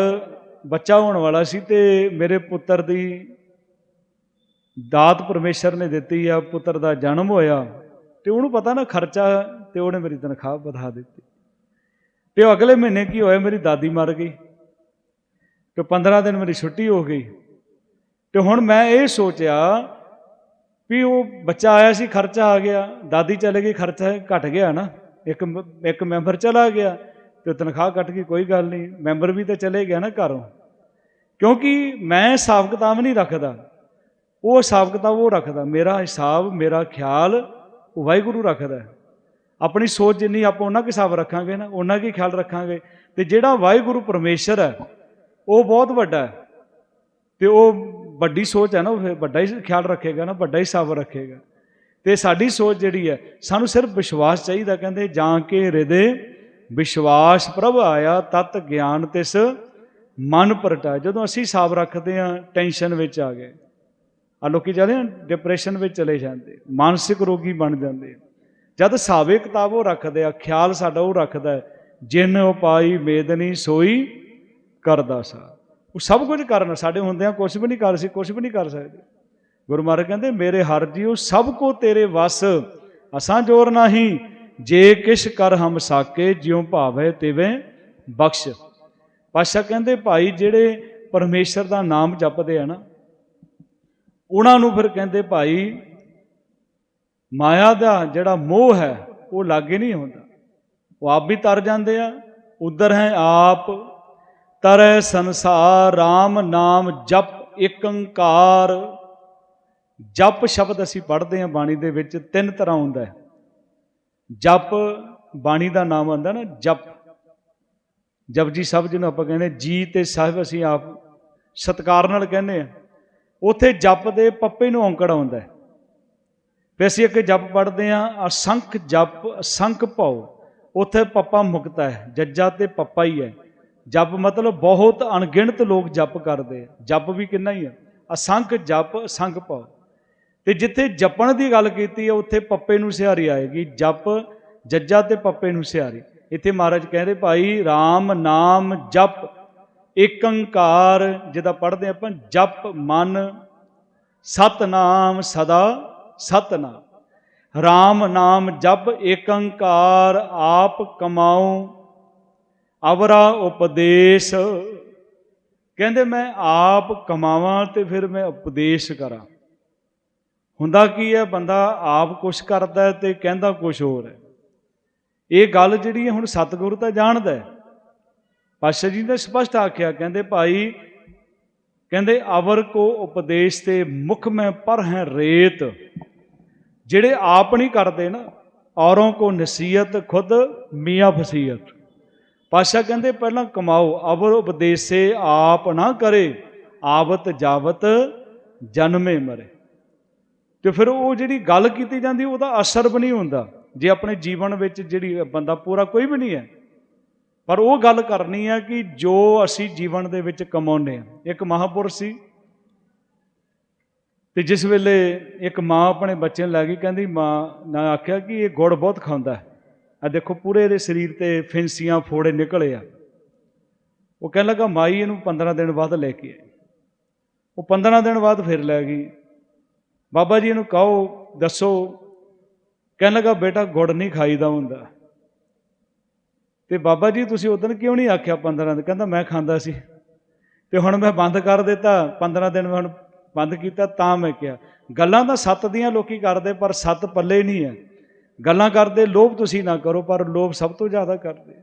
ਬੱਚਾ ਹੋਣ ਵਾਲਾ ਸੀ ਤੇ ਮੇਰੇ ਪੁੱਤਰ ਦੀ ਦਾਤ ਪਰਮੇਸ਼ਰ ਨੇ ਦਿੱਤੀ ਆ, ਪੁੱਤਰ ਦਾ ਜਨਮ ਹੋਇਆ ਤੇ ਉਹਨੂੰ ਪਤਾ ਨਾ ਖਰਚਾ ਤੇ ਉਹਨੇ ਮੇਰੀ ਤਨਖਾਹ ਵਧਾ ਦਿੱਤੀ। ਤੇ ਉਹ ਅਗਲੇ ਮਹੀਨੇ ਕੀ ਹੋਇਆ, ਮੇਰੀ ਦਾਦੀ ਮਰ ਗਈ ਤੇ 15 ਦਿਨ ਮੇਰੀ ਛੁੱਟੀ ਹੋ ਗਈ। ਤੇ ਹੁਣ ਮੈਂ ਇਹ ਸੋਚਿਆ ਵੀ ਉਹ ਬੱਚਾ ਆਇਆ ਸੀ, ਖਰਚਾ ਆ ਗਿਆ, ਦਾਦੀ ਚਲੇ ਗਈ, ਖਰਚਾ ਘਟ ਗਿਆ ਨਾ। ਇੱਕ ਮ- ਇੱਕ ਮੈਂਬਰ ਚਲਾ ਗਿਆ ਤੇ ਤਨਖਾਹ ਕੱਟ ਗਈ, ਕੋਈ ਗੱਲ ਨਹੀਂ, ਮੈਂਬਰ ਵੀ ਤਾਂ ਚਲੇ ਗਿਆ ਨਾ ਘਰੋਂ। ਕਿਉਂਕਿ ਮੈਂ ਹਿਸਾਬ ਕਿਤਾਬ ਨਹੀਂ ਰੱਖਦਾ। ਉਹ ਹਿਸਾਬ ਕਿਤਾਬ ਉਹ ਰੱਖਦਾ, ਮੇਰਾ ਹਿਸਾਬ, ਮੇਰਾ ਖਿਆਲ ਉਹ ਵਾਹਿਗੁਰੂ ਰੱਖਦਾ। ਆਪਣੀ ਸੋਚ ਜਿੰਨੀ ਆਪਾਂ ਉਹਨਾਂ ਕੇ ਹਿਸਾਬ ਰੱਖਾਂਗੇ ਨਾ, ਉਹਨਾਂ ਕੀ ਖਿਆਲ ਰੱਖਾਂਗੇ? ਤੇ ਜਿਹੜਾ ਵਾਹਿਗੁਰੂ ਪਰਮੇਸ਼ਰ ਹੈ, ਉਹ ਬਹੁਤ ਵੱਡਾ ਹੈ। ਤੇ ਉਹ ਵੱਡੀ ਸੋਚ ਹੈ ਨਾ, ਉਹ ਵੱਡਾ ਹੀ ਖਿਆਲ ਰੱਖੇਗਾ ਨਾ, ਵੱਡਾ ਹੀ ਹਿਸਾਬ ਰੱਖੇਗਾ। ਤੇ ਸਾਡੀ ਸੋਚ ਜਿਹੜੀ ਹੈ, ਸਾਨੂੰ ਸਿਰਫ ਵਿਸ਼ਵਾਸ ਚਾਹੀਦਾ, ਕਹਿੰਦੇ, ਜਾਂ ਕੇ ਹਿਰਦੇ, ਵਿਸ਼ਵਾਸ ਪ੍ਰਭ ਆਇਆ, ਤਤ ਗਿਆਨ ਤਿਸ ਮਨ ਪ੍ਰਟਾ ਜਦੋਂ ਅਸੀਂ ਹਿਸਾਬ ਰੱਖਦੇ ਹਾਂ ਟੈਨਸ਼ਨ ਵਿੱਚ ਆ ਗਏ। ਆ ਲੋਕੀ ਜਾਂਦੇ ਡਿਪਰੈਸ਼ਨ ਵਿੱਚ ਚਲੇ ਜਾਂਦੇ ਮਾਨਸਿਕ ਰੋਗੀ ਬਣ ਜਾਂਦੇ ਜਦ ਹਿਸਾਬੇ ਕਿਤਾਬ ਉਹ ਰੱਖਦੇ ਆ ਖਿਆਲ ਸਾਡਾ ਉਹ ਰੱਖਦਾ ਹੈ, ਜਿਨ ਉਪਾਈ ਮੇਦਨੀ ਸੋਈ ਕਰਦਾ ਸਾ ਉਹ ਸਭ ਕੁਝ ਕਰਨ ਸਾਡੇ ਹੁੰਦਿਆਂ ਕੁਝ ਵੀ ਨਹੀਂ ਕਰ ਸੀ ਕੁਝ ਵੀ ਨਹੀਂ ਕਰ ਸਕਦੇ। ਗੁਰੂ ਮਹਾਰਾਜ ਕਹਿੰਦੇ ਮੇਰੇ ਹਰ ਜੀਉ ਸਭ ਕੋ ਤੇਰੇ ਵਸ ਅਸਾਂ ਜੋਰ ਨਹੀਂ ਜੇ ਕਿਛ ਕਰ ਹਮ ਸਾਕੇ ਜਿਉ ਭਾਵੇ ਤਿਵੇਂ ਬਖਸ਼। ਪਾਸ਼ਾ ਕਹਿੰਦੇ ਭਾਈ ਜਿਹੜੇ ਪਰਮੇਸ਼ਰ ਦਾ ਨਾਮ ਜਪਦੇ ਆ ਨਾ ਉਹਨਾਂ ਨੂੰ ਫਿਰ ਕਹਿੰਦੇ ਭਾਈ, ਮਾਇਆ ਦਾ ਜਿਹੜਾ ਮੋਹ ਹੈ, ਉਹ ਲਾਗੇ ਨਹੀਂ ਹੁੰਦਾ ਉਹ ਆਪ ਵੀ ਤਰ ਜਾਂਦੇ ਆ, ਉਧਰ ਹੈ ਆਪ, ਤਰੈ ਸੰਸਾਰ RAM ਨਾਮ ਜਪ ਏਕ ਓੰਕਾਰ ਜਪ ਸ਼ਬਦ ਅਸੀਂ ਪੜ੍ਹਦੇ ਹਾਂ ਬਾਣੀ ਦੇ ਵਿੱਚ, ਤਿੰਨ ਤਰ੍ਹਾਂ ਹੁੰਦਾ ਹੈ। ਜਪ ਬਾਣੀ ਦਾ ਨਾਮ ਆਉਂਦਾ ਨਾ, ਜਪ। ਜਪਜੀ ਸਾਹਿਬ ਜਿਹਨੂੰ ਆਪਾਂ ਕਹਿੰਦੇ, ਜੀ ਤੇ ਸਾਹਿਬ ਅਸੀਂ ਆਪ ਸਤਕਾਰ ਨਾਲ ਕਹਿੰਦੇ ਆ। ਉਥੇ ਜਪ ਦੇ ਪੱਪੇ ਨੂੰ ਔਂਕੜ ਆਉਂਦਾ ਹੈ। ਫਿਰ ਅਸੀਂ ਇੱਕ ਜਪ ਪੜ੍ਹਦੇ ਆ ਅਸੰਖ ਜਪ ਅਸੰਖ ਭਉ, ਉਥੇ ਪੱਪਾ ਮੁਕਤਾ ਹੈ, ਜੱਜਾ ਤੇ ਪੱਪਾ ਹੀ ਹੈ। ਜਪ ਮਤਲਬ ਬਹੁਤ ਅਣਗਿਣਤ ਲੋਕ ਜਪ ਕਰਦੇ ਆ ਜਪ ਵੀ ਕਿੰਨਾ ਹੀ ਆ ਅਸੰਖ ਜਪ ਅਸੰਖ ਭਉ। ਤੇ ਜਿੱਥੇ ਜਪਣ ਦੀ ਗੱਲ ਕੀਤੀ ਹੈ, ਉੱਥੇ ਪੱਪੇ ਨੂੰ ਸਿਹਾਰੀ ਆਏਗੀ। ਜਪ, ਜੱਜਾ ਤੇ ਪੱਪੇ ਨੂੰ ਸਿਹਾਰੀ। ਇੱਥੇ ਮਹਾਰਾਜ ਕਹਿੰਦੇ ਭਾਈ RAM ਨਾਮ ਜਪ ਏਕ ਓੰਕਾਰ ਜਿਹਦਾ ਪੜ੍ਹਦੇ ਆਪਾਂ, ਜਪ, ਮਨ, ਸਤਨਾਮ ਸਦਾ ਸਤਨਾਮ। RAM ਨਾਮ ਜਪ ਏਕ ਓੰਕਾਰ ਆਪ ਕਮਾਉ, ਅਵਰਾ ਉਪਦੇਸ਼। ਕਹਿੰਦੇ ਮੈਂ ਆਪ ਕਮਾਵਾਂ ਤੇ ਫਿਰ ਮੈਂ ਉਪਦੇਸ਼ ਕਰਾਂ। ਹੁੰਦਾ ਕੀ ਹੈ, ਬੰਦਾ ਆਪ ਕੁਛ ਕਰਦਾ ਹੈ ਤੇ ਕਹਿੰਦਾ ਕੁਛ ਹੋਰ ਹੈ। ਇਹ ਗੱਲ ਜਿਹੜੀ ਹੁਣ ਸਤਿਗੁਰੂ ਤਾਂ ਜਾਣਦਾ ਹੈ। ਪਾਸ਼ਾ ਜੀ ਨੇ ਸਪਸ਼ਟ ਆਖਿਆ, ਕਹਿੰਦੇ ਭਾਈ, ਕਹਿੰਦੇ ਅਵਰ ਕੋ ਉਪਦੇਸ਼ ਤੇ ਮੁਖ ਮੈਂ ਪਰ ਹੈ ਰੇਤ, ਜਿਹੜੇ ਆਪ ਨਹੀਂ ਕਰਦੇ ਨਾ, ਔਰੋਂ ਕੋ ਨਸੀਹਤ ਖੁਦ ਮੀਆਂ ਫਸੀਅਤ। ਪਾਸ਼ਾ ਕਹਿੰਦੇ ਪਹਿਲਾਂ ਕਮਾਓ, ਅਵਰ ਉਪਦੇਸੇ ਆਪ ਨਾ ਕਰੇ, ਆਵਤ ਜਾਵਤ ਜਨਮੇ ਮਰੇ। ਤੇ ਫਿਰ ਉਹ ਜਿਹੜੀ ਗੱਲ ਕੀਤੀ ਜਾਂਦੀ, ਉਹਦਾ ਅਸਰ ਵੀ ਨਹੀਂ ਹੁੰਦਾ। ਜੇ ਆਪਣੇ ਜੀਵਨ ਵਿੱਚ ਜਿਹੜੀ ਬੰਦਾ ਪੂਰਾ ਕੋਈ ਵੀ ਨਹੀਂ ਹੈ ਪਰ ਉਹ ਗੱਲ ਕਰਨੀ ਹੈ ਕਿ ਜੋ ਅਸੀਂ ਜੀਵਨ ਦੇ ਵਿੱਚ ਕਮਾਉਂਦੇ ਹਾਂ ਇੱਕ ਮਹਾਪੁਰਸ਼ ਸੀ। ਤੇ ਜਿਸ ਵੇਲੇ ਇੱਕ ਮਾਂ ਆਪਣੇ ਬੱਚੇ ਨੂੰ ਲੈ ਗਈ, ਕਹਿੰਦੀ ਮਾਂ ਨਾ ਆਖਿਆ ਕਿ ਇਹ ਗੁੜ ਬਹੁਤ ਖਾਂਦਾ ਆ ਦੇਖੋ ਪੂਰੇ ਇਹਦੇ ਸਰੀਰ ਤੇ ਫਿੰਸੀਆਂ, ਫੋੜੇ ਨਿਕਲੇ ਆ। ਉਹ ਕਹਿਣ ਲੱਗਾ, ਮਾਈ ਇਹਨੂੰ 15 ਦਿਨ ਬਾਅਦ ਲੈ ਕੇ ਆਈ। ਉਹ 15 ਦਿਨ ਬਾਅਦ ਫਿਰ ਲੈ ਗਈ। ਬਾਬਾ ਜੀ ਇਹਨੂੰ ਕਹੋ, ਦੱਸੋ। ਕਹਿਣ ਲੱਗਾ, ਬੇਟਾ ਗੁੜ ਨਹੀਂ ਖਾਈਦਾ ਹੁੰਦਾ। ਤੇ ਬਾਬਾ ਜੀ, ਤੁਸੀਂ ਉਦੋਂ ਕਿਉਂ ਨਹੀਂ ਆਖਿਆ 15 ਦਿਨ? ਕਹਿੰਦਾ, ਮੈਂ ਖਾਂਦਾ ਸੀ। ਤੇ ਹੁਣ ਮੈਂ ਬੰਦ ਕਰ ਦਿੱਤਾ 15 ਦਿਨ ਹੁਣ ਬੰਦ ਕੀਤਾ, ਤਾਂ ਮੈਂ ਕਿਹਾ, ਗੱਲਾਂ ਤਾਂ ਸੱਤ ਦੀਆਂ ਲੋਕੀ ਕਰਦੇ, ਪਰ ਸੱਤ ਪੱਲੇ ਨਹੀਂ ਹੈ। ਗੱਲਾਂ ਕਰਦੇ, ਲੋਭ ਤੁਸੀਂ ਨਾ ਕਰੋ, ਪਰ ਲੋਭ ਸਭ ਤੋਂ ਜ਼ਿਆਦਾ ਕਰਦੇ।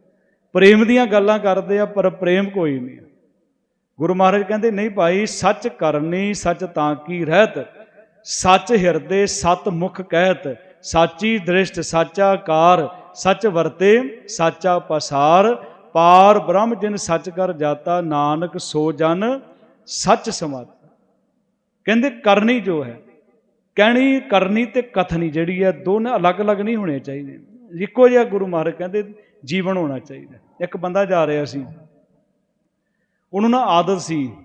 ਪ੍ਰੇਮ ਦੀਆਂ ਗੱਲਾਂ ਕਰਦੇ ਆ, ਪਰ ਪ੍ਰੇਮ ਕੋਈ ਨਹੀਂ ਗੁਰੂ ਮਹਾਰਾਜ ਕਹਿੰਦੇ, ਨਹੀਂ ਭਾਈ, ਸੱਚ ਕਰਨੀ, ਸੱਚ ਤਾਂ ਕੀ ਰਹਿਤ? ਸੱਚ ਹਿਰਦੇ, ਸਤ ਮੁਖ ਕਹਿਤ। ਸਾਚੀ ਦ੍ਰਿਸ਼ਟ, ਸਾਚਾ ਕਾਰ ਸੱਚ ਵਰਤੇ, ਸਾਚਾ ਪਸਾਰ, ਪਾਰ ਬ੍ਰਹਮ ਜਿਨ ਸੱਚ ਕਰ ਜਾਤਾ, ਨਾਨਕ ਸੋ ਜਨ, ਸੱਚ ਸਮਾਤ। ਕਹਿੰਦੇ ਕਰਨੀ ਜੋ ਹੈ, ਕਹਿਣੀ, ਕਰਨੀ ਤੇ ਕਥਨੀ ਜਿਹੜੀ ਹੈ, ਦੋਨੇ ਅਲੱਗ-ਅਲੱਗ ਨਹੀਂ ਹੋਣੇ ਚਾਹੀਦੇ। ਇੱਕੋ ਜਿਹਾ ਗੁਰੂ ਮਹਾਰਾਜ ਕਹਿੰਦੇ, ਜੀਵਨ ਹੋਣਾ ਚਾਹੀਦਾ। ਇੱਕ ਬੰਦਾ ਜਾ ਰਿਹਾ ਸੀ, ਉਹਨੂੰ ਨਾ ਆਦਤ ਸੀ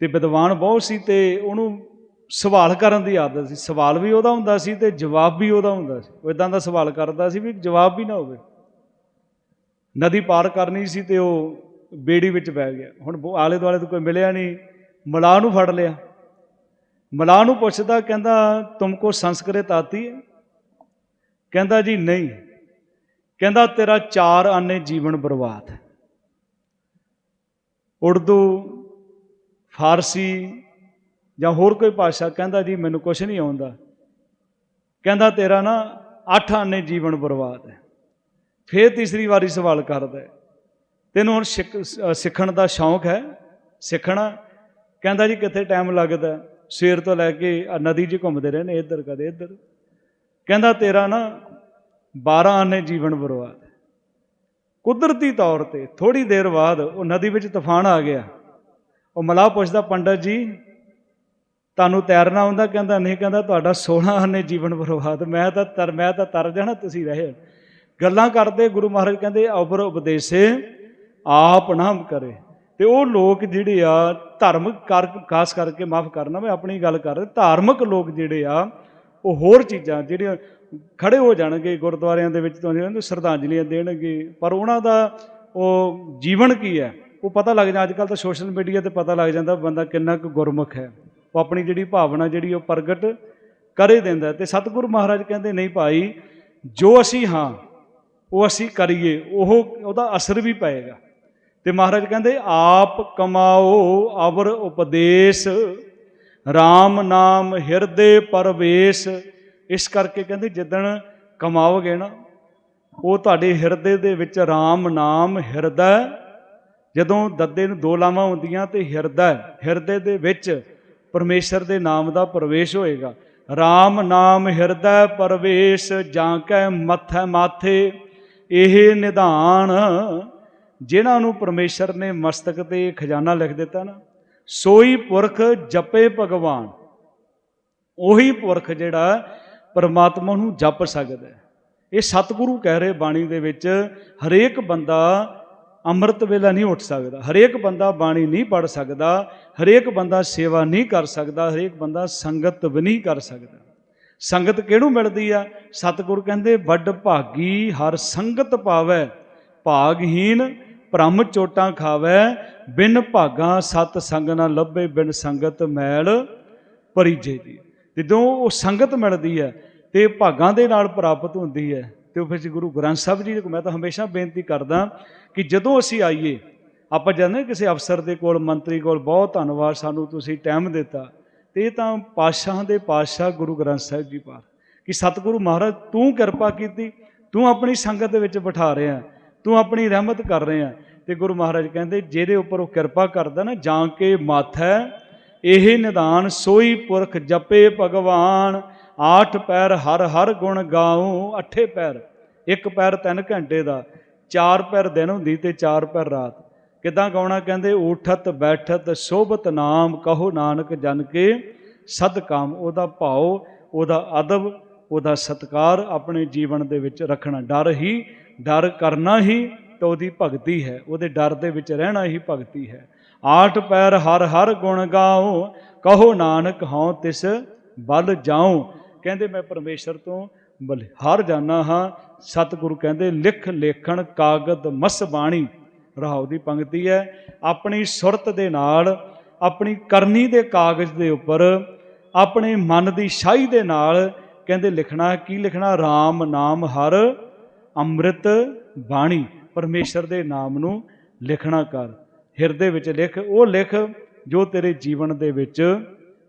ਤੇ ਵਿਦਵਾਨ ਬਹੁਤ ਸੀ ਤੇ ਉਹਨੂੰ ਸਵਾਲ ਕਰਨ ਦੀ ਆਦਤ ਸੀ। ਸਵਾਲ ਵੀ ਉਹਦਾ ਹੁੰਦਾ ਸੀ ਤੇ ਜਵਾਬ ਵੀ ਉਹਦਾ ਹੁੰਦਾ ਸੀ। ਉਹ ਇਦਾਂ ਦਾ ਸਵਾਲ ਕਰਦਾ ਸੀ ਵੀ ਜਵਾਬ ਵੀ ਨਾ ਹੋਵੇ। ਨਦੀ ਪਾਰ ਕਰਨੀ ਸੀ ਤੇ ਉਹ ਬੇੜੀ ਵਿੱਚ ਬਹਿ ਗਿਆ। ਹੁਣ ਉਹ ਆਲੇ ਦੁਆਲੇ ਤੋਂ ਕੋਈ ਮਿਲਿਆ ਨਹੀਂ। ਮਲਾਹ ਨੂੰ ਫੜ ਲਿਆ। ਮਲਾਹ ਨੂੰ ਪੁੱਛਦਾ, ਕਹਿੰਦਾ ਤੁਮਕੋ ਸੰਸਕ੍ਰਿਤ ਆਤੀ ਹੈ? ਕਹਿੰਦਾ, ਜੀ, ਨਹੀਂ। ਕਹਿੰਦਾ, ਤੇਰਾ ਚਾਰ ਆਨੇ ਜੀਵਨ ਬਰਬਾਦ ਹੈ। ਉਰਦੂ, ਫਾਰਸੀ ਜਾਂ ਹੋਰ ਕੋਈ ਭਾਸ਼ਾ ਕਹਿੰਦਾ ਜੀ ਮੈਨੂੰ ਕੁਝ ਨਹੀਂ ਆਉਂਦਾ। ਕਹਿੰਦਾ ਤੇਰਾ ਨਾ ਅੱਠ ਆਨੇ ਜੀਵਨ ਬਰਬਾਦ ਹੈ। ਫੇਰ ਤੀਸਰੀ ਵਾਰੀ ਸਵਾਲ ਕਰਦਾ ਤੈਨੂੰ ਹੁਣ ਸਿੱਖ- ਸਿੱਖਣ ਦਾ ਸ਼ੌਂਕ ਹੈ? ਸਿੱਖਣਾ? ਕਹਿੰਦਾ ਜੀ ਕਿੱਥੇ ਟਾਈਮ ਲੱਗਦਾ? ਸਵੇਰ ਤੋਂ ਲੈ ਕੇ ਨਦੀ 'ਚ ਘੁੰਮਦੇ ਰਹੇ ਨੇ ਇੱਧਰ ਕਦੇ ਇੱਧਰ। ਕਹਿੰਦਾ ਤੇਰਾ ਨਾ 12 ਆਨੇ ਜੀਵਨ ਬਰਬਾਦ ਕੁਦਰਤੀ ਤੌਰ ਤੇ ਥੋੜੀ ਦੇਰ ਬਾਅਦ ਉਹ ਨਦੀ ਵਿੱਚ ਤੂਫਾਨ ਆ ਗਿਆ। ਉਹ ਮਲਾਹ ਪੁੱਛਦਾ, ਪੰਡਤ ਜੀ ਤੁਹਾਨੂੰ ਤੈਰਨਾ ਆਉਂਦਾ ਕਹਿੰਦਾ ਨਹੀਂ, ਕਹਿੰਦਾ ਤੁਹਾਡਾ 16 ਆਨੇ ਜੀਵਨ ਬਰਬਾਦ। ਮੈਂ ਤਾਂ ਤਰ, ਮੈਂ ਤਾਂ ਤਰ ਜਾਣਾ, ਤੁਸੀਂ ਰਹੇ ਗੱਲਾਂ ਕਰਦੇ, ਗੁਰੂ ਮਹਾਰਾਜ ਕਹਿੰਦੇ ਅਬਰ ਉਪਦੇਸੇ, ਆਪ ਨਾਮ ਕਰੇ। ਤੇ ਉਹ ਲੋਕ ਜਿਹੜੇ ਆ ਧਾਰਮਿਕ ਕਰ, ਖਾਸ ਕਰਕੇ ਮਾਫ ਕਰਨਾ, ਮੈਂ ਆਪਣੀ ਗੱਲ ਕਰ ਰਿਹਾ, ਧਾਰਮਿਕ ਲੋਕ ਜਿਹੜੇ ਆ, ਉਹ ਹੋਰ ਚੀਜ਼ਾਂ ਜਿਹੜੀਆਂ ਖੜੇ ਹੋ ਜਾਣਗੇ ਗੁਰਦੁਆਰਿਆਂ ਦੇ ਵਿੱਚ, ਤੁਹਾਨੂੰ ਉਹਨਾਂ ਨੂੰ ਸ਼ਰਧਾਂਜਲੀਆਂ ਦੇਣਗੇ, ਪਰ ਉਹਨਾਂ ਦਾ ਉਹ ਜੀਵਨ ਕੀ ਹੈ? ਉਹ ਪਤਾ ਲੱਗ ਜਾਂਦਾ, ਅੱਜ ਕੱਲ ਤਾਂ ਸੋਸ਼ਲ ਮੀਡੀਆ ਤੇ ਪਤਾ ਲੱਗ ਜਾਂਦਾ, ਬੰਦਾ ਕਿੰਨਾ ਕੁ ਗੁਰਮੁਖ ਹੈ। ਉਹ ਆਪਣੀ ਜਿਹੜੀ ਭਾਵਨਾ ਜਿਹੜੀ ਉਹ ਪ੍ਰਗਟ ਕਰੇ ਦਿੰਦਾ ਤੇ ਸਤਿਗੁਰੂ ਮਹਾਰਾਜ ਕਹਿੰਦੇ, ਨਹੀਂ ਭਾਈ, ਜੋ ਅਸੀਂ ਹਾਂ, ਉਹ ਅਸੀਂ ਕਰੀਏ, ਉਹ, ਉਹਦਾ ਅਸਰ ਵੀ ਪਏਗਾ। ਤੇ ਮਹਾਰਾਜ ਕਹਿੰਦੇ, ਆਪ ਕਮਾਓ, ਅਵਰ ਉਪਦੇਸ਼ RAM ਨਾਮ ਹਿਰਦੇ ਪਰਵੇਸ਼। ਇਸ ਕਰਕੇ ਕਹਿੰਦੇ, ਜਿੱਦਣ ਕਮਾਓਗੇ ਨਾ, ਉਹ ਤੁਹਾਡੇ ਹਿਰਦੇ ਦੇ ਵਿੱਚ RAM ਨਾਮ ਹਿਰਦਾ ਜਦੋਂ ਦੱਦੇ ਨੂੰ ਦੋ ਲਾਵਾਂ ਹੁੰਦੀਆਂ ਤੇ ਹਿਰਦਾ ਹਿਰਦੇ ਦੇ ਵਿੱਚ ਪਰਮੇਸ਼ਰ ਦੇ ਨਾਮ ਦਾ ਪ੍ਰਵੇਸ਼ ਹੋਏਗਾ। RAM ਨਾਮ ਹਿਰਦੈ ਪਰਵੇਸ਼ ਜਾਂ ਕੈ ਮੱਥੈ ਮਾਥੇ, ਇਹ ਨਿਧਾਨ ਜਿਨ੍ਹਾਂ ਨੂੰ ਪਰਮੇਸ਼ਰ ਨੇ ਮਸਤਕ ਤੇ ਖਜ਼ਾਨਾ ਲਿਖ ਦਿੱਤਾ ਨਾ, ਸੋਈ ਪੁਰਖ ਜਪੇ ਭਗਵਾਨ। ਉਹੀ ਪੁਰਖ ਜਿਹੜਾ ਪਰਮਾਤਮਾ ਨੂੰ ਜਪ ਸਕਦਾ ਹੈ। ਇਹ ਸਤਿਗੁਰੂ ਕਹਿ ਰਹੇ ਬਾਣੀ ਦੇ ਵਿੱਚ ਹਰੇਕ ਬੰਦਾ ਅੰਮ੍ਰਿਤ ਵੇਲਾ ਨਹੀਂ ਉੱਠ ਸਕਦਾ। ਹਰੇਕ ਬੰਦਾ ਬਾਣੀ ਨਹੀਂ ਪੜ ਸਕਦਾ, ਹਰੇਕ ਬੰਦਾ ਸੇਵਾ ਨਹੀਂ ਕਰ ਸਕਦਾ, ਹਰੇਕ ਬੰਦਾ ਸੰਗਤ ਵੀ ਨਹੀਂ ਕਰ ਸਕਦਾ। ਸੰਗਤ ਕਿਹਨੂੰ ਮਿਲਦੀ ਆ? ਸਤਿਗੁਰ ਕਹਿੰਦੇ, ਵੱਡ ਭਾਗੀ ਹਰ ਸੰਗਤ ਪਾਵੈ ਭਾਗਹੀਨ ਭ੍ਰਮ ਚੋਟਾਂ ਖਾਵੈ, ਬਿਨ ਭਾਗਾ ਸਤ ਸੰਗ ਨਾ ਲੱਭੇ, ਬਿਨ ਸੰਗਤ ਮੈਲ ਪਰਿਜੇ ਦੀ। ਜਦੋਂ ਉਹ ਸੰਗਤ ਮਿਲਦੀ ਹੈ ਤੇ ਭਾਗਾਂ ਦੇ ਨਾਲ ਪ੍ਰਾਪਤ ਹੁੰਦੀ ਹੈ ਤੇ ਉਹ ਫਿਰ ਗੁਰੂ ਗ੍ਰੰਥ ਸਾਹਿਬ ਜੀ ਦੇ ਮੈਂ ਤਾਂ ਹਮੇਸ਼ਾ ਬੇਨਤੀ ਕਰਦਾ ਕਿ ਜਦੋਂ ਅਸੀਂ ਆਈਏ, ਆਪਾਂ ਜਾਂਦੇ ਕਿਸੇ ਅਫਸਰ ਦੇ ਕੋਲ, ਮੰਤਰੀ ਕੋਲ ਬਹੁਤ ਧੰਨਵਾਦ ਸਾਨੂੰ ਤੁਸੀਂ ਟਾਈਮ ਦਿੱਤਾ, ਤੇ ਇਹ ਤਾਂ ਪਾਤਸ਼ਾਹ ਦੇ ਪਾਤਸ਼ਾਹ ਗੁਰੂ ਗ੍ਰੰਥ ਸਾਹਿਬ ਜੀ ਪਾਰ ਕਿ ਸਤਿਗੁਰੂ ਮਹਾਰਾਜ ਤੂੰ ਕਿਰਪਾ ਕੀਤੀ, ਤੂੰ ਆਪਣੀ ਸੰਗਤ ਦੇ ਵਿੱਚ ਬਿਠਾ ਰਿਹਾ, ਤੂੰ ਆਪਣੀ ਰਹਿਮਤ ਕਰ ਰਿਹਾ, ਤੇ ਗੁਰੂ ਮਹਾਰਾਜ ਕਹਿੰਦੇ ਜਿਹਦੇ ਉੱਪਰ ਉਹ ਕਿਰਪਾ ਕਰਦਾ ਨਾ ਜਾਂ ਕੇ ਮਾਥੈ ਇਹ ਨਿਦਾਨ ਸੋਈ ਪੁਰਖ ਜਪੇ ਭਗਵਾਨ ਆਠ ਪੈਰ ਹਰ ਹਰ ਗੁਣ ਗਾਉ ਅੱਠੇ ਪੈਰ, ਇੱਕ ਪੈਰ 3 ਘੰਟੇ ਦਾ, ਚਾਰ ਪੈਰ ਦਿਨ ਹੁੰਦੀ ਤੇ ਚਾਰ ਪੈਰ ਰਾਤ। ਕਿਦਾਂ ਗਾਉਣਾ ਕਹਿੰਦੇ? ਉਠਤ ਬੈਠਤ ਸੋਭਤ ਨਾਮ, ਕਹੋ ਨਾਨਕ ਜਨ ਕੇ ਸਦਕਾਮ ਉਹਦਾ ਭਾਉ, ਉਹਦਾ ਅਦਬ, ਉਹਦਾ ਸਤਕਾਰ ਆਪਣੇ ਜੀਵਨ ਦੇ ਵਿੱਚ ਰੱਖਣਾ। ਡਰ ਹੀ, ਡਰ ਕਰਨਾ ਹੀ ਤਾਂ ਉਹਦੀ ਭਗਤੀ ਹੈ। ਉਹਦੇ ਡਰ ਦੇ ਵਿੱਚ ਰਹਿਣਾ ਹੀ ਭਗਤੀ ਹੈ। ਆਠ ਪੈਰ ਹਰ ਹਰ ਗੁਣ ਗਾਓ ਕਹੋ ਨਾਨਕ ਹਉ ਤਿਸ ਬਲ ਜਾਉ ਕਹਿੰਦੇ ਮੈਂ ਪਰਮੇਸ਼ਰ ਤੋਂ ਬਲਿਹਾਰ ਜਾਣਾ ਹਾਂ। ਸਤਿਗੁਰੂ ਕਹਿੰਦੇ, ਲਿਖ, ਲੇਖਣ, ਕਾਗਦ, ਮਸ, ਬਾਣੀ। ਰਹਾਉ ਦੀ ਪੰਕਤੀ ਹੈ। ਆਪਣੀ ਸੁਰਤ ਦੇ ਨਾਲ, ਆਪਣੀ ਕਰਨੀ ਦੇ ਕਾਗਜ਼ ਦੇ ਉੱਪਰ, ਆਪਣੇ ਮਨ ਦੀ ਸ਼ਾਹੀ ਦੇ ਨਾਲ ਕਹਿੰਦੇ ਲਿਖਣਾ ਕੀ ਲਿਖਣਾ? RAM ਨਾਮ ਹਰ ਅੰਮ੍ਰਿਤ ਬਾਣੀ। ਪਰਮੇਸ਼ਰ ਦੇ ਨਾਮ ਨੂੰ ਲਿਖਣਾ ਕਰ। ਹਿਰਦੇ ਵਿੱਚ ਲਿਖ। ਉਹ ਲਿਖ ਜੋ ਤੇਰੇ ਜੀਵਨ ਦੇ ਵਿੱਚ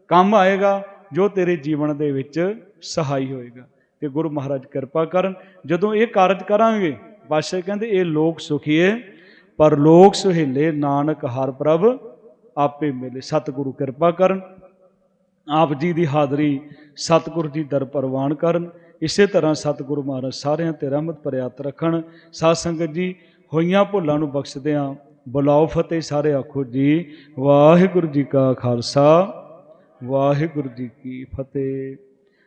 ਕੰਮ ਆਏਗਾ, ਜੋ ਤੇਰੇ ਜੀਵਨ ਦੇ ਵਿੱਚ ਸਹਾਈ ਹੋਏਗਾ। ਤੇ ਗੁਰੂ ਮਹਾਰਾਜ ਕਿਰਪਾ ਕਰਨ। ਜਦੋਂ ਇਹ ਕਾਰਜ ਕਰਾਂਗੇ ਪਾਤਸ਼ਾਹ ਕਹਿੰਦੇ, ਇਹ ਲੋਕ ਸੁਖੀਏ ਪਰ ਲੋਕ ਸੁਹੇਲੇ ਨਾਨਕ ਹਰ ਪ੍ਰਭ ਆਪੇ ਮਿਲੇ। ਸਤਿਗੁਰੂ ਕਿਰਪਾ ਕਰਨ। ਆਪ ਜੀ ਦੀ ਹਾਜ਼ਰੀ ਸਤਿਗੁਰੂ ਜੀ ਦਰ ਪ੍ਰਵਾਨ ਕਰਨ। ਇਸੇ ਤਰ੍ਹਾਂ ਸਤਿਗੁਰੂ ਮਹਾਰਾਜ ਸਾਰਿਆਂ ਤੇ ਰਹਿਮਤ ਭਰਿਆਤ ਰੱਖਣ। ਸਾਧ ਸੰਗਤ ਜੀ, ਹੋਈਆਂ ਭੁੱਲਾਂ ਨੂੰ ਬਖਸ਼ਦਿਆਂ ਬੁਲਾਓ ਫਤਿਹ ਸਾਰੇ ਆਖੋ ਜੀ। ਵਾਹਿਗੁਰੂ ਜੀ ਕਾ ਖਾਲਸਾ, ਵਾਹਿਗੁਰੂ ਜੀ ਕੀ ਫਤਿਹ।